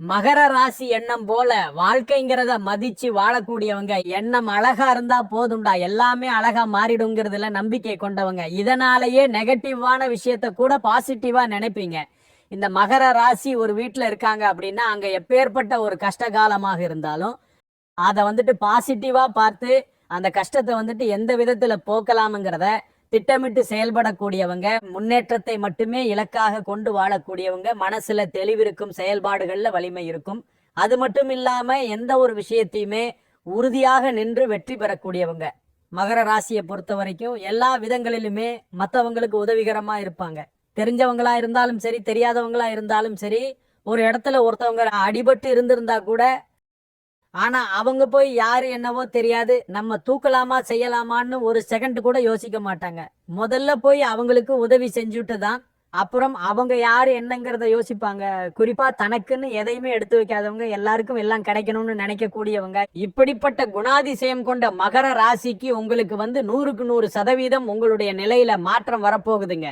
மகர ராசி எண்ணம் போல வாழ்க்கைங்கிறத மதிச்சு வாழக்கூடியவங்க எண்ணம் அழகா இருந்தா போதும்டா எல்லாமே அழகா மாறிடுங்கிறதுல நம்பிக்கை கொண்டவங்க. இதனாலேயே நெகட்டிவான விஷயத்த கூட பாசிட்டிவா நினைப்பீங்க. இந்த மகர ராசி ஒரு வீட்டில் இருக்காங்க அப்படின்னா அங்க எப்பேற்பட்ட ஒரு கஷ்ட காலமாக இருந்தாலும் அதை வந்துட்டு பாசிட்டிவா பார்த்து அந்த கஷ்டத்தை வந்துட்டு எந்த விதத்துல போக்கலாமுங்கிறத திட்டமிட்டு செயல்படக்கூடியவங்க முன்னேற்றத்தை மட்டுமே இலக்காக கொண்டு வாழக்கூடியவங்க மனசுல தெளிவிருக்கும் செயல்பாடுகள்ல வலிமை இருக்கும். அது மட்டும் இல்லாம எந்த ஒரு விஷயத்தையுமே உறுதியாக நின்று வெற்றி பெறக்கூடியவங்க. மகர ராசியை பொறுத்த வரைக்கும் எல்லா விதங்களிலுமே மற்றவங்களுக்கு உதவிகரமா இருப்பாங்க. தெரிஞ்சவங்களா இருந்தாலும் சரி தெரியாதவங்களா இருந்தாலும் சரி ஒரு இடத்துல ஒருத்தவங்க அடிபட்டு இருந்திருந்தா கூட ஆனா அவங்க போய் யாரு என்னவோ தெரியாது. நம்ம தூக்கலாமா செய்யலாமான்னு ஒரு செகண்ட் கூட யோசிக்க மாட்டாங்க. முதல்ல போய் அவங்களுக்கு உதவி செஞ்சுட்டு தான் அப்புறம் அவங்க யாரு என்னங்கிறத யோசிப்பாங்க. குறிப்பா தனக்குன்னு எதையுமே எடுத்து வைக்காதவங்க எல்லாருக்கும் எல்லாம் கிடைக்கணும்னு நினைக்கக்கூடியவங்க இப்படிப்பட்ட குணாதிசயம் கொண்ட மகர ராசிக்கு உங்களுக்கு வந்து நூறுக்கு நூறு சதவீதம் உங்களுடைய நிலையில மாற்றம் வரப்போகுதுங்க.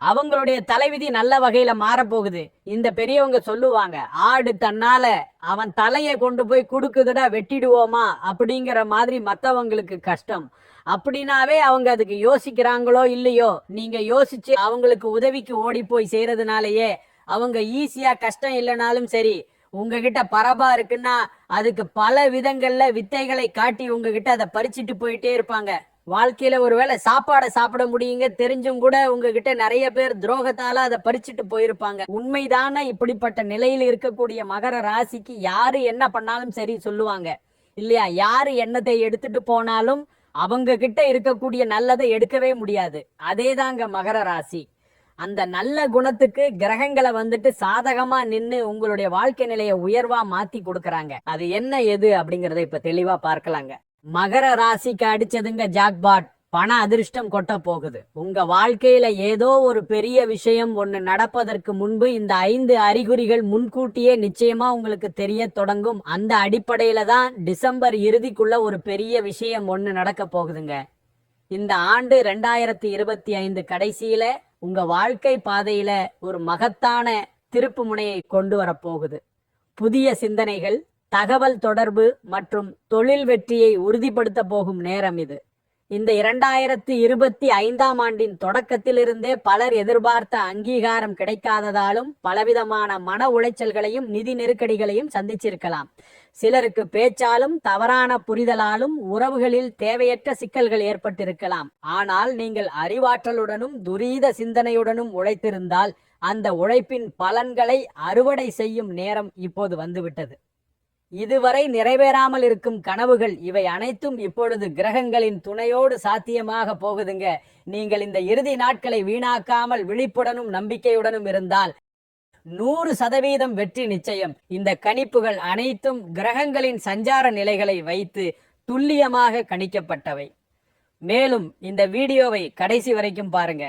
அவங்களுடைய தலைவிதி நல்ல வகையில மாறப்போகுது. இந்த பெரியவங்க சொல்லுவாங்க ஆடு தன்னால அவன் தலையை கொண்டு போய் கொடுக்குதுடா வெட்டிடுவோமா? அப்படிங்கிற மாதிரி மற்றவங்களுக்கு கஷ்டம். அப்படின்னாவே அவங்க அதுக்கு யோசிக்கிறாங்களோ இல்லையோ நீங்க யோசிச்சு அவங்களுக்கு உதவிக்கு ஓடி போய் செய்யறதுனாலயே அவங்க ஈஸியா கஷ்டம் இல்லைனாலும் சரி உங்ககிட்ட பரபா இருக்குன்னா அதுக்கு பல விதங்கள்ல வித்தைகளை காட்டி உங்ககிட்ட அதை பறிச்சிட்டு போயிட்டே இருப்பாங்க. வாழ்க்கையில ஒருவேளை சாப்பாடை சாப்பிட முடியுங்க. தெரிஞ்சும் கூட உங்ககிட்ட நிறைய பேர் துரோகத்தால அதை பறிச்சுட்டு போயிருப்பாங்க. உண்மைதானே? இப்படிப்பட்ட நிலையில் இருக்கக்கூடிய மகர ராசிக்கு யாரு என்ன பண்ணாலும் சரி சொல்லுவாங்க. இல்லையா? யாரு எண்ணத்தை எடுத்துட்டு போனாலும் அவங்க கிட்ட இருக்கக்கூடிய நல்லதை எடுக்கவே முடியாது. அதேதாங்க மகர ராசி. அந்த நல்ல குணத்துக்கு கிரகங்களை வந்துட்டு சாதகமா நின்னு உங்களுடைய வாழ்க்கை நிலையை உயர்வா மாத்தி கொடுக்கறாங்க. அது என்ன எது அப்படிங்கறத இப்ப தெளிவா பார்க்கலாங்க. மகர ராசிக்கு அடிச்சதுங்க ஜாக்பாட். பண அதிர்ஷ்டம் கொட்ட போகுது. உங்க வாழ்க்கையில ஏதோ ஒரு பெரிய விஷயம் ஒண்ணு நடப்பதற்கு முன்பு இந்த ஐந்து அறிகுறிகள் முன்கூட்டியே நிச்சயமா உங்களுக்கு தெரிய தொடங்கும். அந்த அடிப்படையில தான் டிசம்பர் இறுதிக்குள்ள ஒரு பெரிய விஷயம் ஒண்ணு நடக்க போகுதுங்க. இந்த ஆண்டு ரெண்டாயிரத்தி இருபத்தி ஐந்து கடைசியில உங்க வாழ்க்கை பாதையில ஒரு மகத்தான திருப்பு முனையை கொண்டு வரப்போகுது. புதிய சிந்தனைகள் தகவல் தொடர்பு மற்றும் தொழில் வெற்றியை உறுதிப்படுத்த போகும் நேரம் இது. இந்த இரண்டாயிரத்தி இருபத்தி ஐந்தாம் ஆண்டின் தொடக்கத்திலிருந்தே பலர் எதிர்பார்த்த அங்கீகாரம் கிடைக்காததாலும் பலவிதமான மன உளைச்சல்களையும் நிதி நெருக்கடிகளையும் சந்திச்சிருக்கலாம். சிலருக்கு பேச்சாலும் தவறான புரிதலாலும் உறவுகளில் தேவையற்ற சிக்கல்கள் ஏற்பட்டிருக்கலாம். ஆனால் நீங்கள் அறிவாற்றலுடனும் துரீத சிந்தனையுடனும் உழைத்திருந்தால் அந்த உழைப்பின் பலன்களை அறுவடை செய்யும் நேரம் இப்போது வந்துவிட்டது. இதுவரை நிறைவேறாமல் இருக்கும் கனவுகள் இவை அனைத்தும் இப்பொழுது கிரகங்களின் துணையோடு சாத்தியமாக போகுதுங்க. நீங்கள் இந்த இறுதி நாட்களை வீணாக்காமல் விழிப்புடனும் நம்பிக்கையுடனும் இருந்தால் நூறு சதவீதம் வெற்றி நிச்சயம். இந்த கணிப்புகள் அனைத்தும் கிரகங்களின் சஞ்சார நிலைகளை வைத்து துல்லியமாக கணிக்கப்பட்டவை. மேலும் இந்த வீடியோவை கடைசி வரைக்கும் பாருங்க.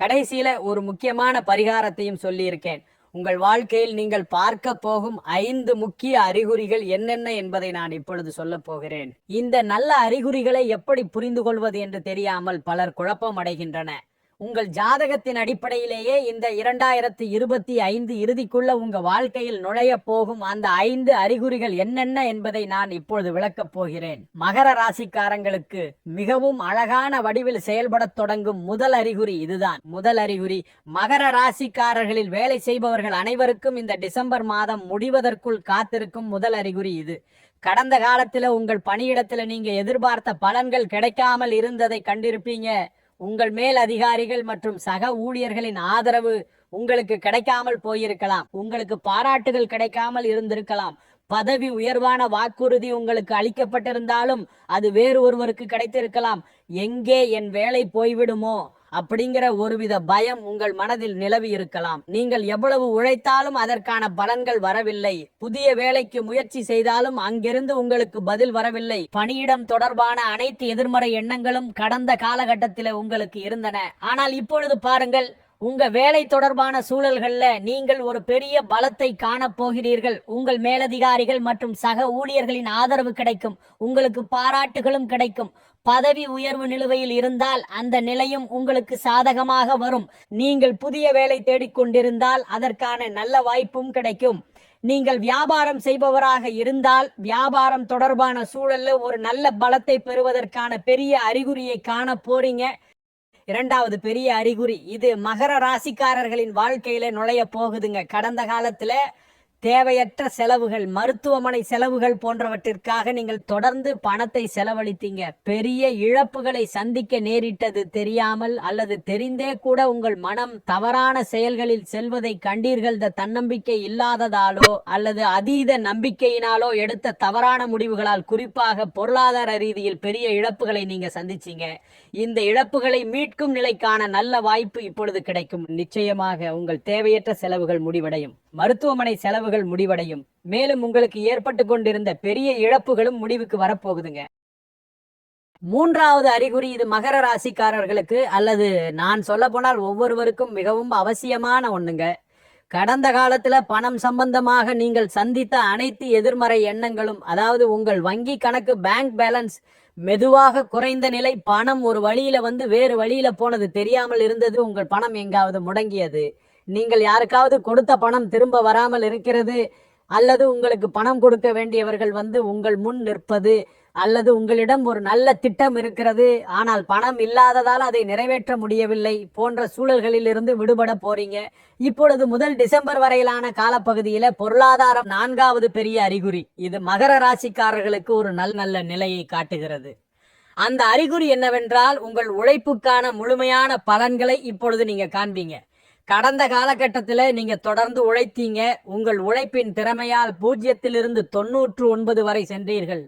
கடைசியில ஒரு முக்கியமான பரிகாரத்தையும் சொல்லியிருக்கேன். உங்கள் வாழ்க்கையில் நீங்கள் பார்க்க போகும் ஐந்து முக்கிய அறிகுறிகள் என்னென்ன என்பதை நான் இப்பொழுது சொல்லப் போகிறேன். இந்த நல்ல அறிகுறிகளை எப்படி புரிந்து கொள்வது என்று தெரியாமல் பலர் குழப்பம் அடைகின்றன உங்கள் ஜாதகத்தின் அடிப்படையிலேயே இந்த இரண்டாயிரத்தி இருபத்தி ஐந்து இறுதிக்குள்ள உங்க வாழ்க்கையில் நுழைய போகும் அந்த ஐந்து அறிகுறிகள் என்னென்ன என்பதை நான் இப்பொழுது விளக்கப் போகிறேன். மகர ராசிக்காரங்களுக்கு மிகவும் அழகான வடிவில் செயல்படத் தொடங்கும் முதல் அறிகுறி இதுதான். முதல் அறிகுறி மகர ராசிக்காரர்களில் வேலை செய்பவர்கள் அனைவருக்கும் இந்த டிசம்பர் மாதம் முடிவதற்குள் காத்திருக்கும் முதல் அறிகுறி இது. கடந்த காலத்துல உங்கள் பணியிடத்துல நீங்க எதிர்பார்த்த பலன்கள் கிடைக்காமல் இருந்ததை கண்டிருப்பீங்க. உங்கள் மேல் அதிகாரிகள் மற்றும் சக ஊழியர்களின் ஆதரவு உங்களுக்கு கிடைக்காமல் போயிருக்கலாம். உங்களுக்கு பாராட்டுகள் கிடைக்காமல் இருந்திருக்கலாம். பதவி உயர்வான வாக்குறுதி உங்களுக்கு அளிக்கப்பட்டிருந்தாலும் அது வேறு ஒருவருக்கு கிடைத்திருக்கலாம். எங்கே என் வேலை போய்விடுமோ? அப்படிங்கிற ஒருவித பயம் உங்கள் மனதில் நிலவி இருக்கலாம். நீங்கள் எவ்வளவு உழைத்தாலும் அதற்கான பலன்கள் வரவில்லை. புதிய வேலைக்கு முயற்சி செய்தாலும் அங்கிருந்து உங்களுக்கு பதில் வரவில்லை. பணியிடம் தொடர்பான அனைத்து எதிர்மறை எண்ணங்களும் கடந்த காலகட்டத்தில் உங்களுக்கு இருந்தன. ஆனால் இப்பொழுது பாருங்கள் உங்க வேலை தொடர்பான சூழல்கள்ல நீங்கள் ஒரு பெரிய பலத்தை காணப் போகிறீர்கள். உங்கள் மேலதிகாரிகள் மற்றும் சக ஊழியர்களின் ஆதரவு கிடைக்கும். உங்களுக்கு பாராட்டுகளும் கிடைக்கும். பதவி உயர்வு நிலுவையில் இருந்தால் அந்த நிலையும் உங்களுக்கு சாதகமாக வரும். நீங்கள் புதிய வேலை தேடிக்கொண்டிருந்தால் அதற்கான நல்ல வாய்ப்பும் கிடைக்கும். நீங்கள் வியாபாரம் செய்பவராக இருந்தால் வியாபாரம் தொடர்பான சூழல்ல ஒரு நல்ல பலத்தை பெறுவதற்கான பெரிய அறிகுறியை காண போறீங்க. இரண்டாவது பெரிய அறிகுறி இது மகர ராசிக்காரர்களின் வாழ்க்கையில நுழைய போகுதுங்க. கடந்த காலத்துல தேவையற்ற செலவுகள் மருத்துவமனை செலவுகள் போன்றவற்றிற்காக நீங்கள் தொடர்ந்து பணத்தை செலவழித்தீங்க. பெரிய இழப்புகளை சந்திக்க நேரிட்டது தெரியாமல் அல்லது தெரிந்தே கூட உங்கள் மனம் தவறான செயல்களில் செல்வதை கண்டீர்கள். இந்த தன்னம்பிக்கை இல்லாததாலோ அல்லது அதீத நம்பிக்கையினாலோ எடுத்த தவறான முடிவுகளால் குறிப்பாக பொருளாதார ரீதியில் பெரிய இழப்புகளை நீங்க சந்திச்சீங்க. இந்த இழப்புகளை மீட்கும் நிலைக்கான நல்ல வாய்ப்பு இப்பொழுது கிடைக்கும். நிச்சயமாக உங்கள் தேவையற்ற செலவுகள் முடிவடையும். மருத்துவமனை செலவுகள் முடிவடையும். மேலும் உங்களுக்கு ஏற்பட்டு கொண்டிருந்த பெரிய இழப்புகளும் முடிவுக்கு வரப்போகுதுங்க. மூன்றாவது அறிகுறி இது மகர ராசிக்காரர்களுக்கு அல்லது நான் சொல்ல போனால் ஒவ்வொருவருக்கும் மிகவும் அவசியமான ஒண்ணுங்க. கடந்த காலத்துல பணம் சம்பந்தமாக நீங்கள் சந்தித்த அனைத்து எதிர்மறை எண்ணங்களும் அதாவது உங்கள் வங்கி கணக்கு பேங்க் பேலன்ஸ் மெதுவாக குறைந்த நிலை பணம் ஒரு வழியில வந்து வேறு வழியில போனது தெரியாமல் இருந்தது உங்கள் பணம் எங்காவது முடங்கியது. நீங்கள் யாருக்காவது கொடுத்த பணம் திரும்ப வராமல் இருக்கிறது அல்லது உங்களுக்கு பணம் கொடுக்க வேண்டியவர்கள் வந்து உங்கள் முன் நிற்பது அல்லது உங்களிடம் ஒரு நல்ல திட்டம் இருக்கிறது ஆனால் பணம் இல்லாததால் அதை நிறைவேற்ற முடியவில்லை போன்ற சூழல்களில் இருந்து விடுபட போறீங்க. இப்பொழுது முதல் டிசம்பர் வரையிலான காலப்பகுதியில பொருளாதாரம் நான்காவது பெரிய அறிகுறி. இது மகர ராசிக்காரர்களுக்கு ஒரு நல்ல நல்ல நிலையை காட்டுகிறது. அந்த அறிகுறி என்னவென்றால் உங்கள் உழைப்புக்கான முழுமையான பலன்களை இப்பொழுது நீங்க காண்பீங்க. கடந்த காலகட்டத்தில் நீங்க தொடர்ந்து உழைத்தீங்க. உங்கள் உழைப்பின் திறமையால் பூஜ்ஜியத்திலிருந்து தொன்னூற்று ஒன்பது வரை சென்றீர்கள்.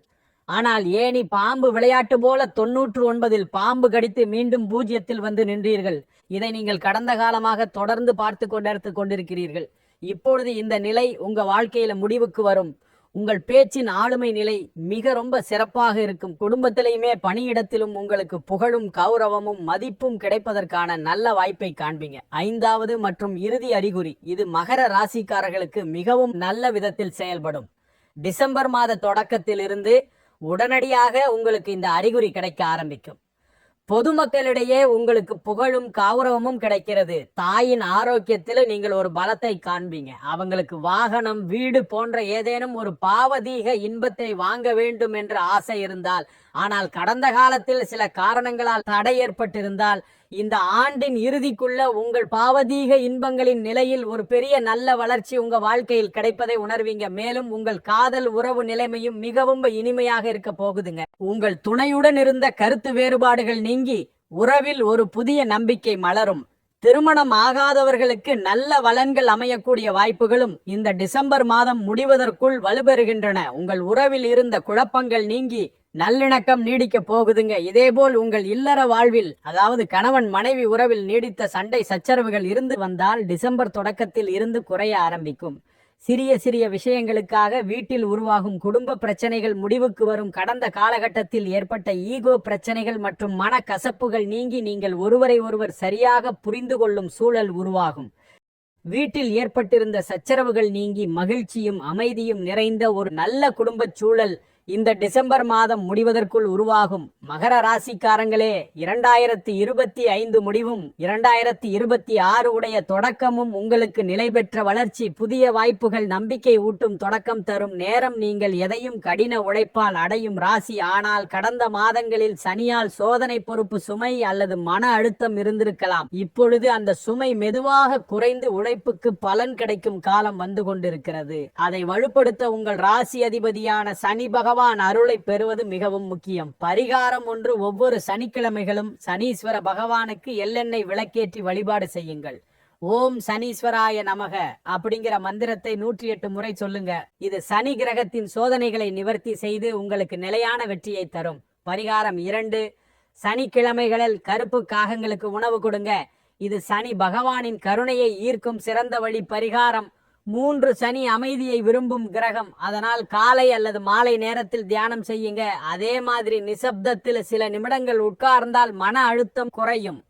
ஆனால் ஏனி பாம்பு விளையாட்டு போல தொன்னூற்று ஒன்பதில் பாம்பு கடித்து மீண்டும் பூஜ்ஜியத்தில் வந்து நின்றீர்கள்? இதை நீங்கள் கடந்த காலமாக தொடர்ந்து பார்த்து கொண்டிருத்து கொண்டிருக்கிறீர்கள். இப்பொழுது இந்த நிலை உங்க வாழ்க்கையில முடிவுக்கு வரும். உங்கள் பேச்சின் ஆளுமை நிலை மிக ரொம்ப சிறப்பாக இருக்கும். குடும்பத்திலையுமே பணியிடத்திலும் உங்களுக்கு புகழும் கௌரவமும் மதிப்பும் கிடைப்பதற்கான நல்ல வாய்ப்பை காண்பீங்க. ஐந்தாவது மற்றும் இறுதி அறிகுறி இது மகர ராசிக்காரர்களுக்கு மிகவும் நல்ல விதத்தில் செயல்படும். டிசம்பர் மாத தொடக்கத்திலிருந்து உடனடியாக உங்களுக்கு இந்த அறிகுறி கிடைக்க ஆரம்பிக்கும். பொதுமக்களிடையே உங்களுக்கு புகழும் கௌரவமும் கிடைக்கிறது. தாயின் ஆரோக்கியத்தில் நீங்கள் ஒரு பலத்தை காண்பீங்க. அவங்களுக்கு வாகனம் வீடு போன்ற ஏதேனும் ஒரு பாவதீக இன்பத்தை வாங்க வேண்டும் என்ற ஆசை இருந்தால் ஆனால் கடந்த காலத்தில் சில காரணங்களால் தடை ஏற்பட்டிருந்தால் இந்த ஆண்டின் இறுதிக்குள்ள உங்கள் பாவதீக இன்பங்களின் நிலையில் ஒரு பெரிய நல்ல வளர்ச்சி உங்க வாழ்க்கையில் கிடைப்பதை உணர்வீங்க. மேலும் உங்கள் காதல் உறவு நிலைமையும் மிகவும் இனிமையாக இருக்க போகுதுங்க. உங்கள் துணையுடன் இருந்த கருத்து வேறுபாடுகள் நீங்கி உறவில் ஒரு புதிய நம்பிக்கை மலரும். திருமணம் ஆகாதவர்களுக்கு நல்ல வளன்கள் அமையக்கூடிய வாய்ப்புகளும் இந்த டிசம்பர் மாதம் முடிவதற்குள் வலுப்பெறுகின்றன உங்கள் உறவில் இருந்த குழப்பங்கள் நீங்கி நல்லிணக்கம் நீடிக்க போகுதுங்க. இதேபோல் உங்கள் இல்லற வாழ்வில் அதாவது கணவன் மனைவி உறவில் நீடித்த சண்டை சச்சரவுகள் இருந்து வந்தால் டிசம்பர் தொடக்கத்தில் இருந்து குறைய ஆரம்பிக்கும். சிறிய சிறிய விஷயங்களுக்காக வீட்டில் உருவாகும் குடும்ப பிரச்சனைகள் முடிவுக்கு வரும் கடந்த காலகட்டத்தில் ஏற்பட்ட ஈகோ பிரச்சனைகள் மற்றும் மன கசப்புகள் நீங்கி நீங்கள் ஒருவரை ஒருவர் சரியாக புரிந்து கொள்ளும் சூழல் உருவாகும். வீட்டில் ஏற்பட்டிருந்த சச்சரவுகள் நீங்கி மகிழ்ச்சியும் அமைதியும் நிறைந்த ஒரு நல்ல குடும்பச் சூழல் இந்த டிசம்பர் மாதம் முடிவதற்குள் உருவாகும் மகர ராசிக்காரங்களே இரண்டாயிரத்தி இருபத்தி ஐந்து முடிவும் இரண்டாயிரத்தி இருபத்தி ஆறு உடைய தொடக்கமும் உங்களுக்கு நிலை பெற்ற வளர்ச்சி புதிய வாய்ப்புகள் நம்பிக்கை ஊட்டும் தொடக்கம் தரும் நேரம் நீங்கள் எதையும் கடின உழைப்பால் அடையும் ராசி. ஆனால் கடந்த மாதங்களில் சனியால் சோதனை பொறுப்பு சுமை அல்லது மன அழுத்தம் இருந்திருக்கலாம். இப்பொழுது அந்த சுமை மெதுவாக குறைந்து உழைப்புக்கு பலன் கிடைக்கும் காலம் வந்து கொண்டிருக்கிறது. அதை வலுப்படுத்த உங்கள் ராசி அதிபதியான சனி பகவான் அருளை பெறுவது மிகவும் முக்கியம். பரிகாரம் ஒன்று ஒவ்வொரு சனிக்கிழமைகளும் சனீஸ்வர பகவானுக்கு எள்ளெண்ணெய் விளக்கேற்றி வழிபாடு செய்யுங்கள். ஓம் சனீஸ்வராய நமக அப்படிங்கிற மந்திரத்தை நூற்றி எட்டு முறை சொல்லுங்க. இது சனி கிரகத்தின் சோதனைகளை நிவர்த்தி செய்து உங்களுக்கு நிலையான வெற்றியை தரும். பரிகாரம் இரண்டு சனிக்கிழமைகளில் கருப்பு காகங்களுக்கு உணவு கொடுங்க. இது சனி பகவானின் கருணையை ஈர்க்கும் சிறந்த வழி பரிகாரம். மூன்று சனி அமைதியை விரும்பும் கிரகம். அதனால் காலை அல்லது மாலை நேரத்தில் தியானம் செய்யுங்க. அதே மாதிரி நிசப்தத்தில் சில நிமிடங்கள் உட்கார்ந்தால் மன அழுத்தம் குறையும்.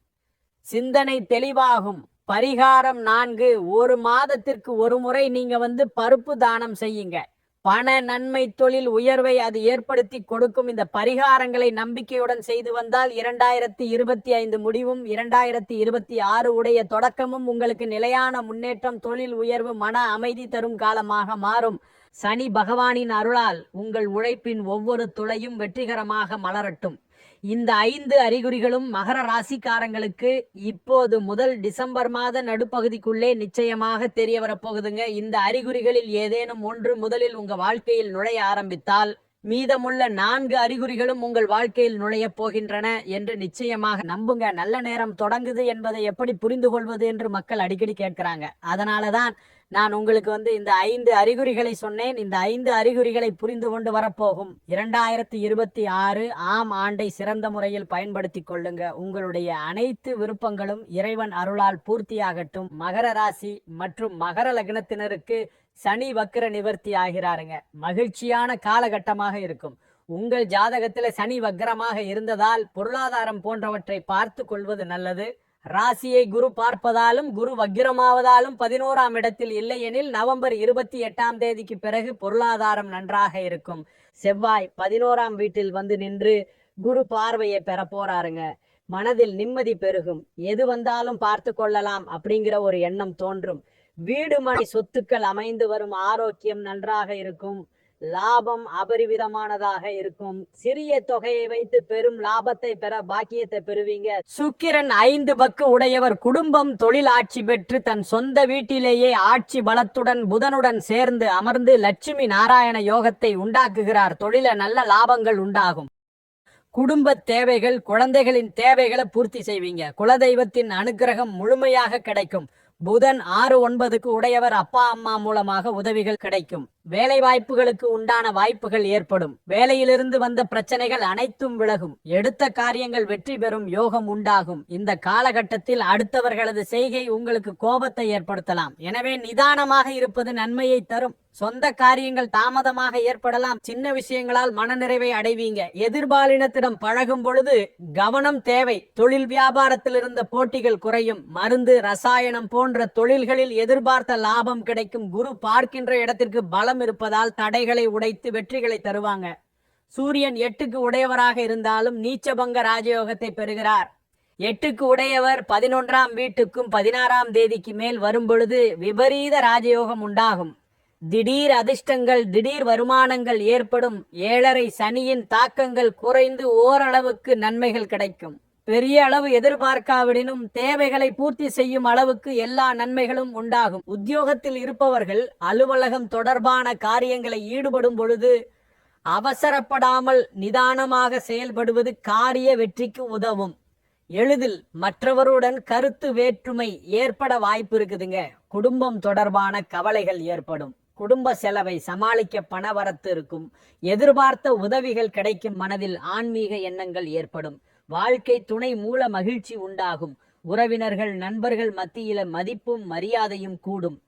சிந்தனை தெளிவாகும். பரிகாரம் நான்கு ஒரு மாதத்திற்கு ஒரு முறை நீங்க வந்து பருப்பு தானம் செய்யுங்க. பண நன்மை தொழில் உயர்வை அது ஏற்படுத்தி கொடுக்கும். இந்த பரிகாரங்களை நம்பிக்கையுடன் செய்து வந்தால் இரண்டாயிரத்தி இருபத்தி ஐந்து முடிவும் இரண்டாயிரத்தி இருபத்தி ஆறு உடைய தொடக்கமும் உங்களுக்கு நிலையான முன்னேற்றம் தொழில் உயர்வு மன அமைதி தரும் காலமாக மாறும். சனி பகவானின் அருளால் உங்கள் உழைப்பின் ஒவ்வொரு துளையும் வெற்றிகரமாக மலரட்டும். இந்த ஐந்து அறிகுறிகளும் மகர ராசிக்காரங்களுக்கு இப்போது முதல் டிசம்பர் மாத நடுப்பகுதிக்குள்ளே நிச்சயமாக தெரிய வரப்போகுதுங்க. இந்த அறிகுறிகளில் ஏதேனும் ஒன்று முதலில் உங்க வாழ்க்கையில் நுழைய ஆரம்பித்தால் மீதமுள்ள நான்கு அறிகுறிகளும் உங்கள் வாழ்க்கையில் நுழையப் போகின்றன என்று நிச்சயமாக நம்புங்க. நல்ல நேரம் தொடங்குது என்பதை எப்படி புரிந்து கொள்வது என்று மக்கள் அடிக்கடி கேட்கிறாங்க. அதனாலதான் நான் உங்களுக்கு வந்து இந்த ஐந்து அறிகுறிகளை சொன்னேன். இந்த ஐந்து அறிகுறிகளை புரிந்து கொண்டு வரப்போகும். இரண்டாயிரத்தி இருபத்தி ஆறு ஆம் ஆண்டை சிறந்த முறையில் பயன்படுத்தி கொள்ளுங்க. உங்களுடைய அனைத்து விருப்பங்களும் இறைவன் அருளால் பூர்த்தியாகட்டும். மகர ராசி மற்றும் மகர லக்னத்தினருக்கு சனி வக்கர நிவர்த்தி ஆகிறாருங்க. மகிழ்ச்சியான காலகட்டமாக இருக்கும். உங்கள் ஜாதகத்தில் சனி வக்கரமாக இருந்ததால் பொருளாதாரம் போன்றவற்றை பார்த்து கொள்வது நல்லது. ராசியை குரு பார்ப்பதாலும் குரு வக்கிரமாவதாலும் பதினோராம் இடத்தில் இல்லையெனில் நவம்பர் இருபத்தி எட்டாம் தேதிக்கு பிறகு பொருளாதாரம் நன்றாக இருக்கும். செவ்வாய் பதினோராம் வீட்டில் வந்து நின்று குரு பார்வையை பெற போறாருங்க. மனதில் நிம்மதி பெருகும். எது வந்தாலும் பார்த்து கொள்ளலாம் அப்படிங்கிற ஒரு எண்ணம் தோன்றும். வீடு மனை சொத்துக்கள் அமைந்து வரும். ஆரோக்கியம் நன்றாக இருக்கும். லாபம் அபரிவிதமானதாக இருக்கும். சிறிய தொகையை வைத்து பெரும் லாபத்தை பெற பாக்கியத்தை பெறுவீங்க. சுக்கிரன் ஐந்து பக்கு உடையவர் குடும்பம் தொழில் ஆட்சி பெற்று தன் சொந்த வீட்டிலேயே ஆட்சி பலத்துடன் புதனுடன் சேர்ந்து அமர்ந்து லட்சுமி நாராயண யோகத்தை உண்டாக்குகிறார். தொழில நல்ல லாபங்கள் உண்டாகும். குடும்ப தேவைகள் குழந்தைகளின் தேவைகளை பூர்த்தி செய்வீங்க. குலதெய்வத்தின் அனுக்கிரகம் முழுமையாக கிடைக்கும். புதன் ஆறு ஒன்பதுக்கு உடையவர் அப்பா அம்மா மூலமாக உதவிகள் கிடைக்கும். வேலை வாய்ப்புகளுக்கு உண்டான வாய்ப்புகள் ஏற்படும். வேலையிலிருந்து வந்த பிரச்சனைகள் அனைத்தும் விலகும். எடுத்த காரியங்கள் வெற்றி பெறும் யோகம் உண்டாகும். இந்த காலகட்டத்தில் அடுத்தவர்களது செய்கை உங்களுக்கு கோபத்தை ஏற்படுத்தலாம். எனவே நிதானமாக இருப்பது நன்மையை தரும். சொந்த காரியங்கள் தாமதமாக ஏற்படலாம். சின்ன விஷயங்களால் மனநிறைவை அடைவீங்க. எதிர்பாலினத்திடம் பழகும் பொழுது கவனம் தேவை. தொழில் வியாபாரத்தில் இருந்த போட்டிகள் குறையும். மருந்து ரசாயனம் போன்ற தொழில்களில் எதிர்பார்த்த லாபம் கிடைக்கும். குரு பார்க்கின்ற இடத்திற்கு பலம் இருப்பதால் தடைகளை உடைத்து வெற்றிகளை தருவாங்க. சூரியன் எட்டுக்கு உடையவராக இருந்தாலும் நீச்சபங்க ராஜயோகத்தை பெறுகிறார். எட்டுக்கு உடையவர் பதினொன்றாம் வீட்டுக்கும் பதினாறாம் தேதிக்கு மேல் வரும்பொழுது விபரீத ராஜயோகம் உண்டாகும். திடீர் அதிர்ஷ்டங்கள் திடீர் வருமானங்கள் ஏற்படும். ஏழரை சனியின் தாக்கங்கள் குறைந்து ஓரளவுக்கு நன்மைகள் கிடைக்கும். பெரிய அளவு எதிர்பார்க்காவிடனும் தேவைகளை பூர்த்தி செய்யும் அளவுக்கு எல்லா நன்மைகளும் உண்டாகும். உத்தியோகத்தில் இருப்பவர்கள் அலுவலகம் தொடர்பான காரியங்களை ஈடுபடும் பொழுது அவசரப்படாமல் நிதானமாக செயல்படுவது காரிய வெற்றிக்கு உதவும். எளிதில் மற்றவருடன் கருத்து வேற்றுமை ஏற்பட வாய்ப்பு இருக்குதுங்க. குடும்பம் தொடர்பான கவலைகள் ஏற்படும். குடும்ப செலவை சமாளிக்க பணவரத்து இருக்கும். எதிர்பார்த்த உதவிகள் கிடைக்கும் மனதில் ஆன்மீக எண்ணங்கள் ஏற்படும். வாழ்க்கை துணை மூல மகிழ்ச்சி உண்டாகும். உறவினர்கள் நண்பர்கள் மத்தியில மதிப்பும் மரியாதையும் கூடும்.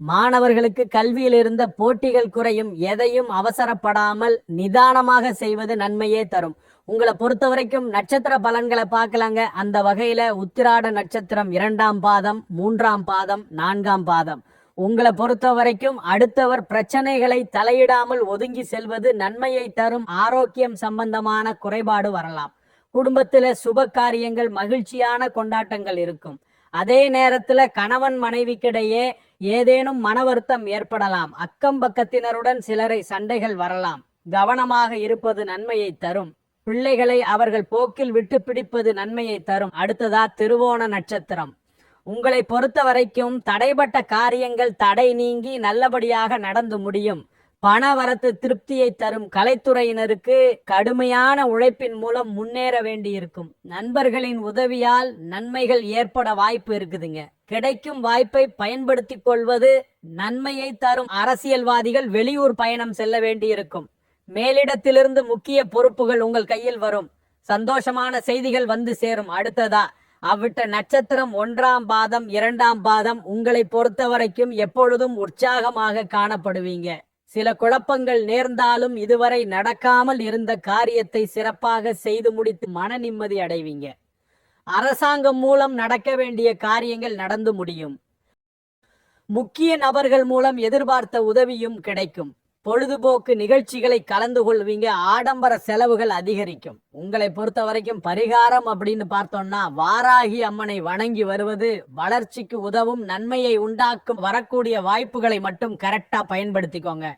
மாணவர்களுக்கு கல்வியில் இருந்த போட்டிகள் குறையும். எதையும் அவசரப்படாமல் நிதானமாக செய்வது நன்மையே தரும். உங்களை பொறுத்த வரைக்கும் நட்சத்திர பலன்களை பார்க்கலாங்க. அந்த வகையில உத்திராட நட்சத்திரம் இரண்டாம் பாதம் மூன்றாம் பாதம் நான்காம் பாதம். உங்களை பொறுத்த வரைக்கும் அடுத்தவர் பிரச்சனைகளை தலையிடாமல் ஒதுங்கி செல்வது நன்மையை தரும் ஆரோக்கியம் சம்பந்தமான குறைபாடு வரலாம். குடும்பத்துல சுப காரியங்கள் மகிழ்ச்சியான கொண்டாட்டங்கள் இருக்கும். அதே நேரத்துல கணவன் மனைவிக்கிடையே ஏதேனும் மன வருத்தம் ஏற்படலாம். அக்கம் பக்கத்தினருடன் சிலரை சண்டைகள் வரலாம். கவனமாக இருப்பது நன்மையை தரும். பிள்ளைகளை அவர்கள் போக்கில் விட்டு பிடிப்பது நன்மையை தரும். அடுத்ததா திருவோண நட்சத்திரம். உங்களை பொறுத்த வரைக்கும் தடைப்பட்ட காரியங்கள் தடை நீங்கி நல்லபடியாக நடந்து முடியும். பண வரத்து திருப்தியை தரும் கலைத்துறையினருக்கு கடுமையான உழைப்பின் மூலம் முன்னேற வேண்டியிருக்கும். நண்பர்களின் உதவியால் நன்மைகள் ஏற்பட வாய்ப்பு இருக்குதுங்க. கிடைக்கும் வாய்ப்பை பயன்படுத்தி கொள்வது நன்மையை தரும் அரசியல்வாதிகள் வெளியூர் பயணம் செல்ல வேண்டியிருக்கும். மேலிடத்திலிருந்து முக்கிய பொறுப்புகள் உங்கள் கையில் வரும். சந்தோஷமான செய்திகள் வந்து சேரும். அடுத்ததா அவ்விட்ட நட்சத்திரம் ஒன்றாம் பாதம் இரண்டாம் பாதம் உங்களை பொறுத்த வரைக்கும் எப்பொழுதும் உற்சாகமாக காணப்படுவீங்க. சில குழப்பங்கள் நேர்ந்தாலும் இதுவரை நடக்காமல் இருந்த காரியத்தை சிறப்பாக செய்து முடித்து மன நிம்மதி அடைவீங்க. அரசாங்கம் மூலம் நடக்க வேண்டிய காரியங்கள் நடந்து முடியும். முக்கிய நபர்கள் மூலம் எதிர்பார்த்த உதவியும் கிடைக்கும். பொழுதுபோக்கு நிகழ்ச்சிகளை கலந்து கொள்வீங்க. ஆடம்பர செலவுகள் அதிகரிக்கும். உங்களை பொறுத்த வரைக்கும் பரிகாரம் அப்படின்னு பார்த்தோம்னா வாராகி அம்மனை வணங்கி வருவது வளர்ச்சிக்கு உதவும் நன்மையை உண்டாக்கும் வரக்கூடிய வாய்ப்புகளை மட்டும் கரெக்டா பயன்படுத்திக்கோங்க.